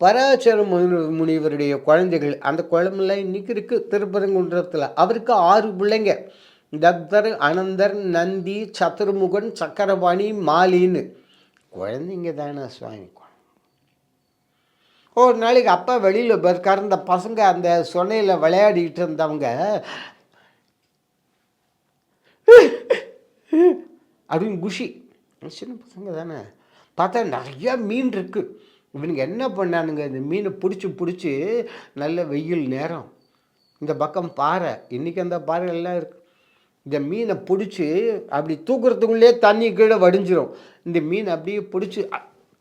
பராசர முனிவருடைய குழந்தைகள் அந்த குழம்புல இன்னைக்கு இருக்குது திருப்பரங்குன்றத்தில். அவருக்கு ஆறு பிள்ளைங்க. தத்தர் அனந்தர் நந்தி சத்துருமுகன் சக்கரபாணி மாலின்னு. குழந்தைங்க தானே சுவாமி ஒரு நாளைக்கு அப்பா வெளியில் போயிருக்காரு இந்த பசங்க அந்த சொன்னையில் விளையாடிட்டு இருந்தவங்க அப்படின்னு குஷி. சின்ன பசங்க தானே. பார்த்தா நிறையா மீன் இருக்குது இவனுங்க என்ன பண்ணானுங்க? இந்த மீனை பிடிச்சி பிடிச்சி நல்ல வெயில் நேரம். இந்த பக்கம் பாறை. இன்றைக்கி அந்த பாறை எல்லாம் இருக்குது இந்த மீனை பிடிச்சி அப்படி தூக்குறதுக்குள்ளே தண்ணி கீழே வடிஞ்சிரும். இந்த மீன் அப்படியே பிடிச்சி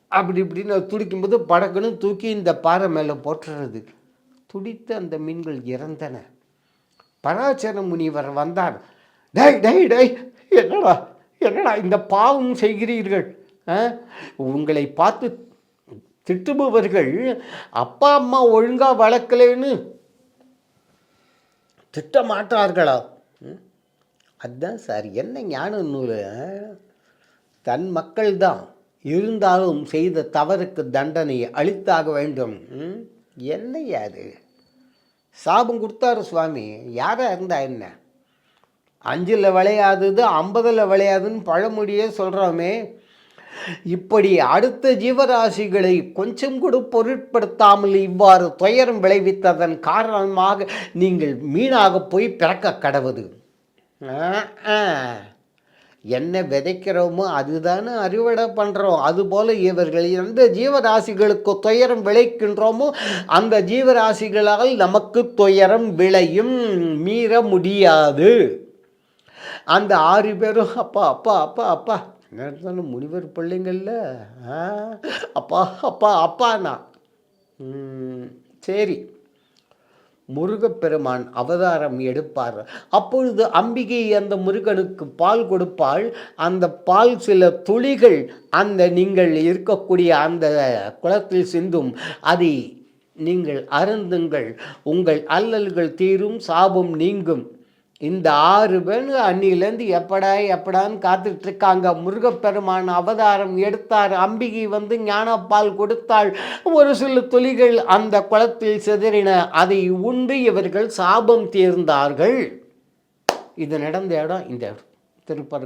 அப்படி இப்படின்னு துடிக்கும் போது படக்குன்னு தூக்கி இந்த பாறை மேலே போட்டுறது. துடித்து அந்த மீன்கள் இறந்தன. பராச்சர முனிவர் வந்தார் டேய் டேய் டேய் என்னடா என்னடா இந்த பாவம் செய்கிறீர்கள்? ஆ? உங்களை பார்த்து திட்டுபவர்கள் அப்பா அம்மா ஒழுங்காக வளர்க்கலன்னு திட்ட மாட்டார்களா ம்? அதுதான் சார் என்ன ஞான நூல் தன் தன் மக்கள்தான் இருந்தாலும் செய்த தவறுக்கு தண்டனை அளித்தாக வேண்டும். என்ன என்னய்யா அது? சாபம் கொடுத்தாரு சுவாமி. யாராக இருந்தா என்ன? அஞ்சில் விளையாதது ஐம்பதில் விளையாதுன்னு பழமொழியே சொல்கிறோமே இப்படி அடுத்த ஜீவராசிகளை கொஞ்சம் கூட பொருட்படுத்தாமல் இவ்வாறு துயரம் விளைவித்ததன் காரணமாக நீங்கள் மீனாக போய் பிறக்க கடவுது. என்ன விதைக்கிறோமோ அதுதானே அறுவடை பண்ணுறோம் அதுபோல் இவர்கள் எந்த ஜீவராசிகளுக்கு துயரம் விளைக்கின்றோமோ அந்த ஜீவராசிகளால் நமக்கு துயரம் விளையும். மீற முடியாது. அந்த ஆறு பேரும் அப்பா அப்பா அப்பா அப்பா என்ன இருந்தாலும் முனிவர் பிள்ளைங்கள்ல? அப்பா அப்பா அப்பாண்ணா. சரி. முருகப்பெருமான் அவதாரம் எடுப்பார். அப்பொழுது அம்பிகை அந்த முருகனுக்கு பால் கொடுப்பாள். அந்த பால் சில துளிகள் அந்த நீங்கள் இருக்கக்கூடிய அந்த குளத்தில் சிந்தும். அதை நீங்கள் அருந்துங்கள். உங்கள் அல்லல்கள் தீரும் சாபம் நீங்கும். இந்த ஆறு பேர் அன்னிலேருந்து எப்படா எப்படான்னு காத்துட்டு இருக்காங்க முருகப்பெருமான் அவதாரம் எடுத்தார். அம்பிகை வந்து ஞானப்பால் கொடுத்தாள். ஒரு சில துளிகள் அந்த குளத்தில் சிதறின. அதை உண்டு இவர்கள் சாபம் தீர்ந்தார்கள். இது நடந்த இடம் இந்த இடம்.